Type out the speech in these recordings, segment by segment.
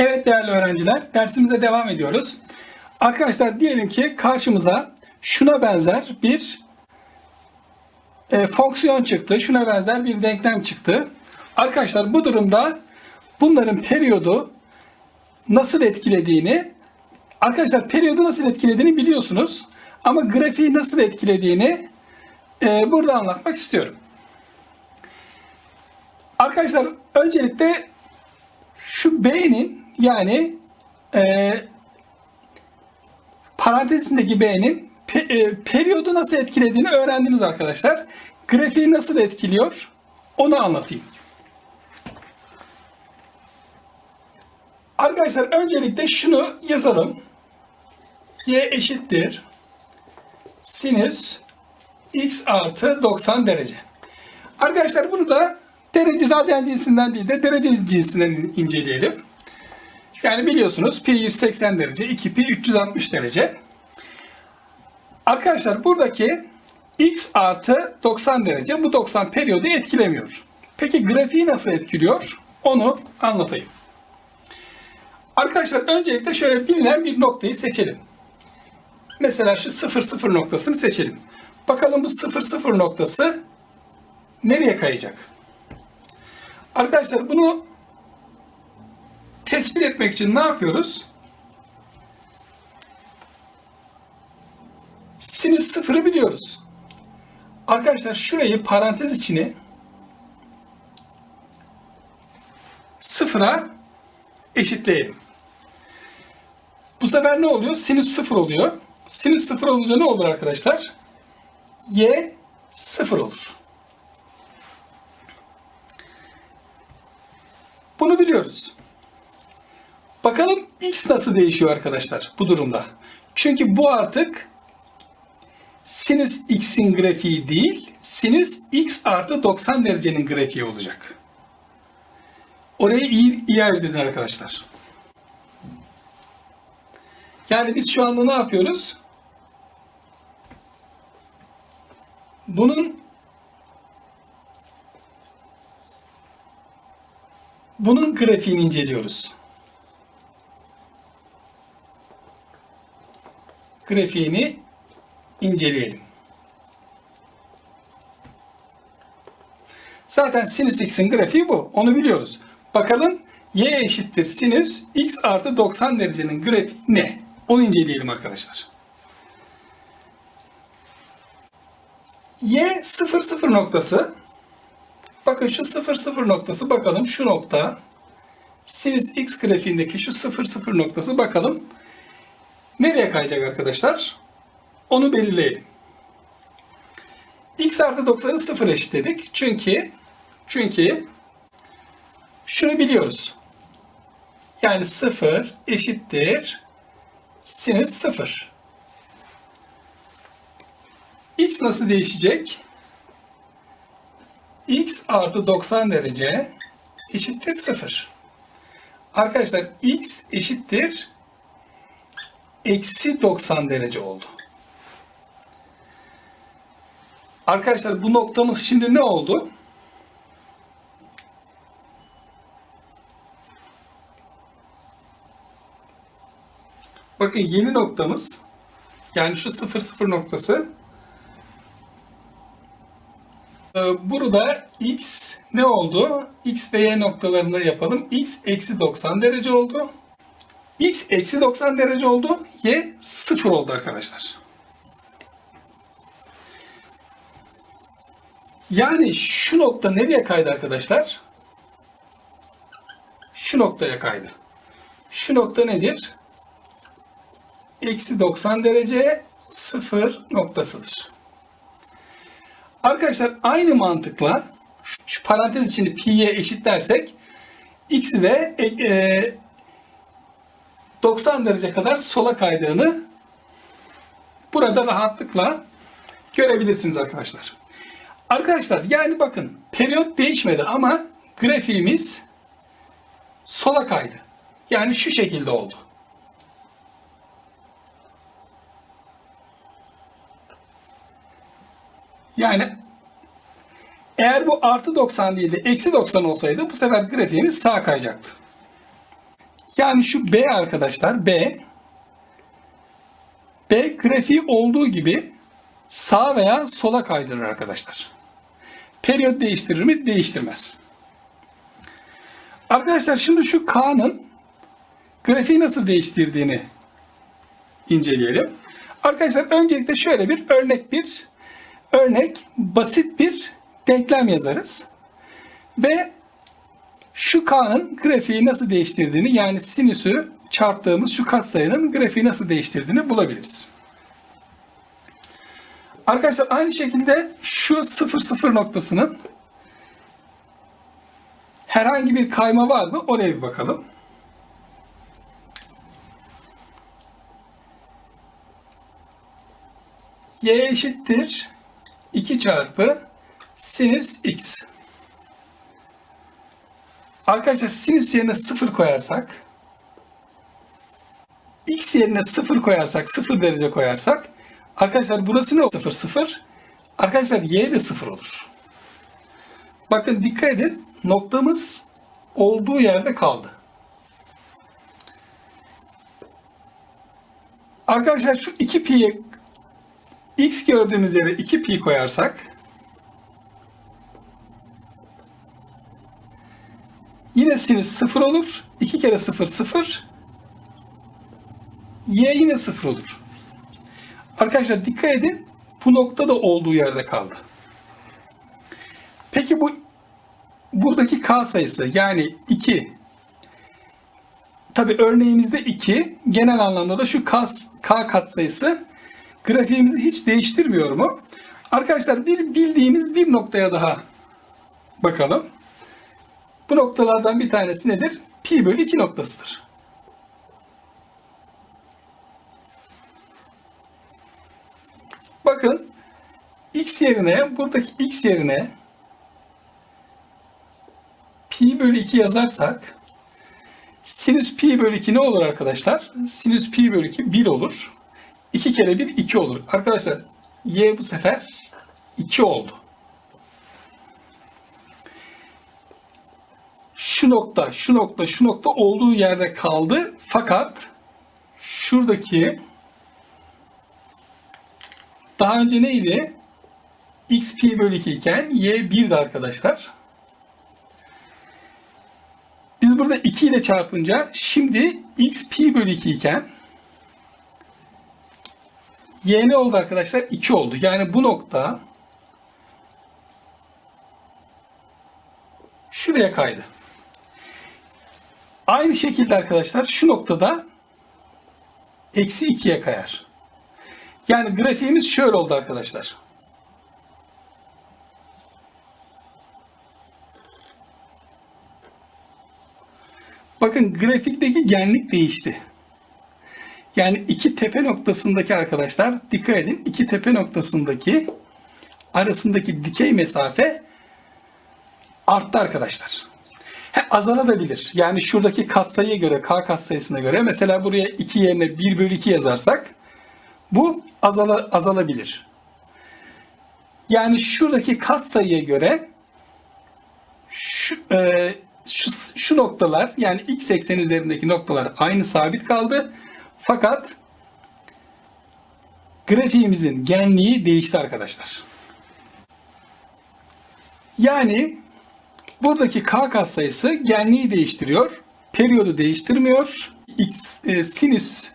Evet değerli öğrenciler, dersimize devam ediyoruz. Arkadaşlar diyelim ki karşımıza şuna benzer bir e, fonksiyon çıktı, şuna benzer bir denklem çıktı. Arkadaşlar bu durumda bunların periyodu nasıl etkilediğini, arkadaşlar periyodu nasıl etkilediğini biliyorsunuz. Ama grafiği nasıl etkilediğini e, burada anlatmak istiyorum. Arkadaşlar öncelikle şu B'nin yani e, parantez içindeki B'nin pe, e, periyodu nasıl etkilediğini öğrendiniz arkadaşlar. Grafiği nasıl etkiliyor onu anlatayım. Arkadaşlar öncelikle şunu yazalım. Y eşittir sinüs x artı 90 derece. Arkadaşlar bunu da derece radyan cinsinden değil de derece cinsinden inceleyelim. Yani biliyorsunuz pi 180 derece, 2 pi 360 derece. Arkadaşlar buradaki x artı 90 derece bu 90 periyodu etkilemiyor. Peki grafiği nasıl etkiliyor? Onu anlatayım. Arkadaşlar öncelikle şöyle bilinen bir noktayı seçelim. Mesela şu 0 0 noktasını seçelim. Bakalım bu 0 0 noktası nereye kayacak? Arkadaşlar bunu tespit etmek için ne yapıyoruz? Sinüs sıfırı biliyoruz. Arkadaşlar şurayı parantez içine sıfıra eşitleyelim. Bu sefer ne oluyor? Sinüs sıfır oluyor. Sinüs sıfır olunca ne olur arkadaşlar? Y sıfır olur. Bunu biliyoruz. Bakalım x nasıl değişiyor arkadaşlar bu durumda. Çünkü bu artık sinüs x'in grafiği değil, sinüs x artı 90 derecenin grafiği olacak. Orayı iyi, iyi ayırt arkadaşlar. Yani biz şu anda ne yapıyoruz? Bunun bunun grafiğini inceliyoruz. Grafiğini inceleyelim. Zaten sinüs x'in grafiği bu. Onu biliyoruz. Bakalım y eşittir sinüs x artı 90 derecenin grafiği ne? Onu inceleyelim arkadaşlar. Y 0 0 noktası. Bakın şu 0 0 noktası bakalım şu nokta. Sinüs x grafiğindeki şu 0 0 noktası bakalım. Nereye kayacak arkadaşlar? Onu belirleyelim. x artı 90'ı 0 eşitledik. Çünkü çünkü şunu biliyoruz. Yani 0 eşittir sinüs 0. X nasıl değişecek? X artı 90 derece eşittir 0. Arkadaşlar X eşittir eksi 90 derece oldu. Arkadaşlar bu noktamız şimdi ne oldu? Bakın yeni noktamız yani şu 0 0 noktası ee, burada x ne oldu? x ve y noktalarında yapalım. x eksi 90 derece oldu. X eksi 90 derece oldu. y 0 oldu arkadaşlar. Yani şu nokta nereye kaydı arkadaşlar? Şu noktaya kaydı. Şu nokta nedir? Eksi 90 derece 0 noktasıdır. Arkadaşlar aynı mantıkla şu parantez içinde pi'ye eşit dersek x ve e, 90 derece kadar sola kaydığını burada rahatlıkla görebilirsiniz arkadaşlar. Arkadaşlar yani bakın periyot değişmedi ama grafiğimiz sola kaydı. Yani şu şekilde oldu. Yani eğer bu artı 90 değil de eksi 90 olsaydı bu sefer grafiğimiz sağa kayacaktı. Yani şu B arkadaşlar B B grafiği olduğu gibi sağa veya sola kaydırır arkadaşlar. Periyot değiştirir mi? Değiştirmez. Arkadaşlar şimdi şu K'nın grafiği nasıl değiştirdiğini inceleyelim. Arkadaşlar öncelikle şöyle bir örnek bir örnek basit bir denklem yazarız. Ve şu K'nın grafiği nasıl değiştirdiğini yani sinüsü çarptığımız şu katsayının grafiği nasıl değiştirdiğini bulabiliriz. Arkadaşlar aynı şekilde şu 0 0 noktasının herhangi bir kayma var mı? Oraya bir bakalım. y eşittir 2 çarpı sinüs x. Arkadaşlar sinüs yerine 0 koyarsak x yerine 0 koyarsak 0 derece koyarsak arkadaşlar burası ne olur? 0 0. Arkadaşlar y de 0 olur. Bakın dikkat edin noktamız olduğu yerde kaldı. Arkadaşlar şu 2 pi'ye x gördüğümüz yere 2 pi koyarsak yine sinüs 0 olur. 2 kere 0 0 y yine 0 olur. Arkadaşlar dikkat edin bu nokta da olduğu yerde kaldı. Peki bu buradaki k sayısı yani 2 tabi örneğimizde 2 genel anlamda da şu k, k katsayısı grafiğimizi hiç değiştirmiyor mu? Arkadaşlar bir bildiğimiz bir noktaya daha bakalım. Bu noktalardan bir tanesi nedir? Pi bölü 2 noktasıdır. Bakın x yerine buradaki x yerine pi bölü 2 yazarsak sinüs pi bölü 2 ne olur arkadaşlar? Sinüs pi bölü 2 1 olur. 2 kere 1 2 olur. Arkadaşlar y bu sefer 2 oldu. Şu nokta, şu nokta, şu nokta olduğu yerde kaldı. Fakat şuradaki daha önce neydi? x pi bölü 2 iken y 1'di arkadaşlar. Biz burada 2 ile çarpınca şimdi x pi bölü 2 iken y ne oldu arkadaşlar? 2 oldu. Yani bu nokta şuraya kaydı. Aynı şekilde arkadaşlar şu noktada eksi 2'ye kayar. Yani grafiğimiz şöyle oldu arkadaşlar. Bakın grafikteki genlik değişti. Yani iki tepe noktasındaki arkadaşlar dikkat edin iki tepe noktasındaki arasındaki dikey mesafe arttı arkadaşlar. He, azalabilir. Yani şuradaki katsayıya göre k katsayısına göre mesela buraya 2 yerine 1 bölü 2 yazarsak bu azala, azalabilir. Yani şuradaki katsayıya göre şu, e, şu, şu noktalar yani x ekseni üzerindeki noktalar aynı sabit kaldı. Fakat grafiğimizin genliği değişti arkadaşlar. Yani buradaki k katsayısı genliği değiştiriyor. Periyodu değiştirmiyor. X e, sinüs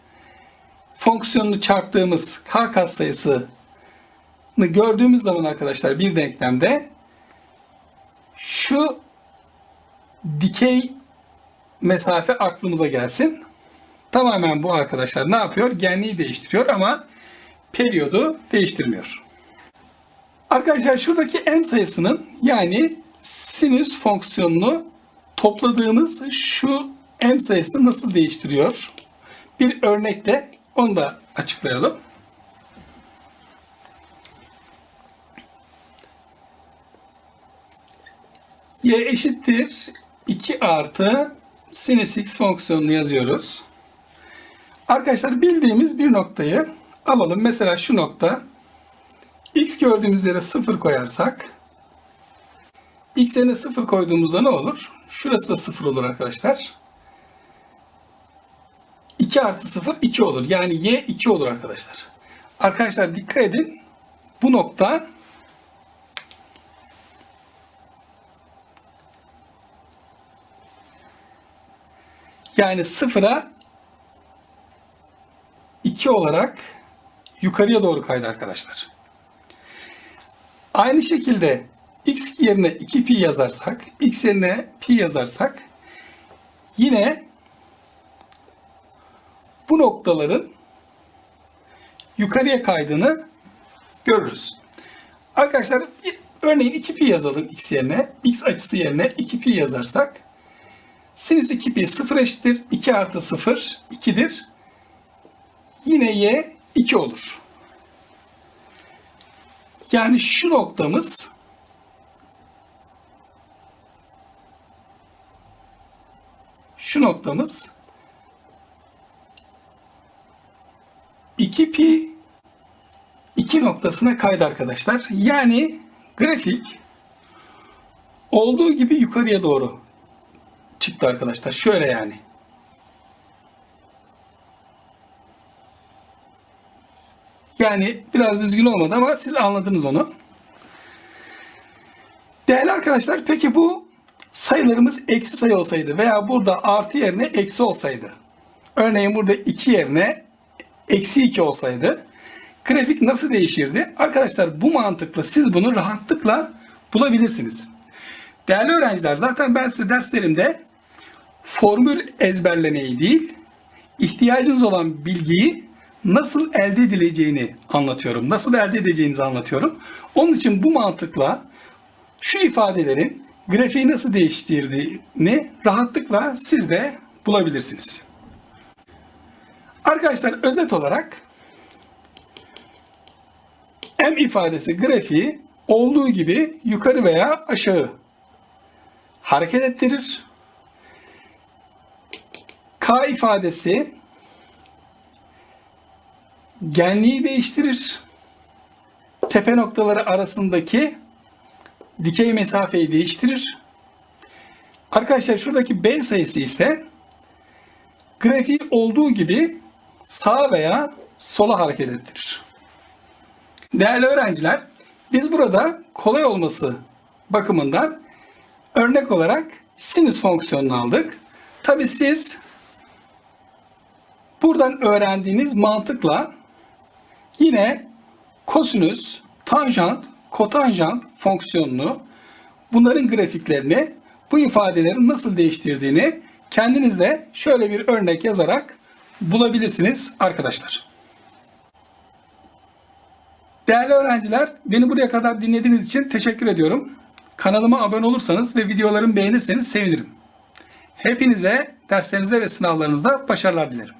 fonksiyonunu çarptığımız k katsayısını gördüğümüz zaman arkadaşlar bir denklemde şu dikey mesafe aklımıza gelsin. Tamamen bu arkadaşlar ne yapıyor? Genliği değiştiriyor ama periyodu değiştirmiyor. Arkadaşlar şuradaki m sayısının yani sinüs fonksiyonunu topladığımız şu m sayısı nasıl değiştiriyor? Bir örnekle onu da açıklayalım. y eşittir 2 artı sinüs x fonksiyonunu yazıyoruz. Arkadaşlar bildiğimiz bir noktayı alalım. Mesela şu nokta x gördüğümüz yere 0 koyarsak x yerine 0 koyduğumuzda ne olur? Şurası da 0 olur arkadaşlar. 2 artı 0 2 olur. Yani y 2 olur arkadaşlar. Arkadaşlar dikkat edin. Bu nokta yani sıfıra 2 olarak yukarıya doğru kaydı arkadaşlar. Aynı şekilde x yerine 2 pi yazarsak, x yerine pi yazarsak yine bu noktaların yukarıya kaydığını görürüz. Arkadaşlar örneğin 2 pi yazalım x yerine. x açısı yerine 2 pi yazarsak sinüs 2 pi 0 eşittir. 2 artı 0 2'dir. Yine y 2 olur. Yani şu noktamız şu noktamız 2 pi 2 noktasına kaydı arkadaşlar. Yani grafik olduğu gibi yukarıya doğru çıktı arkadaşlar. Şöyle yani. Yani biraz düzgün olmadı ama siz anladınız onu. Değerli arkadaşlar peki bu sayılarımız eksi sayı olsaydı veya burada artı yerine eksi olsaydı. Örneğin burada 2 yerine eksi 2 olsaydı grafik nasıl değişirdi? Arkadaşlar bu mantıkla siz bunu rahatlıkla bulabilirsiniz. Değerli öğrenciler zaten ben size derslerimde formül ezberlemeyi değil, ihtiyacınız olan bilgiyi nasıl elde edileceğini anlatıyorum. Nasıl elde edeceğinizi anlatıyorum. Onun için bu mantıkla şu ifadelerin grafiği nasıl değiştirdiğini rahatlıkla siz de bulabilirsiniz. Arkadaşlar özet olarak M ifadesi grafiği olduğu gibi yukarı veya aşağı hareket ettirir. K ifadesi genliği değiştirir. Tepe noktaları arasındaki dikey mesafeyi değiştirir. Arkadaşlar şuradaki B sayısı ise grafiği olduğu gibi sağa veya sola hareket ettirir. Değerli öğrenciler, biz burada kolay olması bakımından örnek olarak sinüs fonksiyonunu aldık. Tabi siz buradan öğrendiğiniz mantıkla yine kosinüs, tanjant, kotanjant fonksiyonunu bunların grafiklerini bu ifadelerin nasıl değiştirdiğini kendiniz de şöyle bir örnek yazarak bulabilirsiniz arkadaşlar. Değerli öğrenciler, beni buraya kadar dinlediğiniz için teşekkür ediyorum. Kanalıma abone olursanız ve videolarımı beğenirseniz sevinirim. Hepinize derslerinize ve sınavlarınızda başarılar dilerim.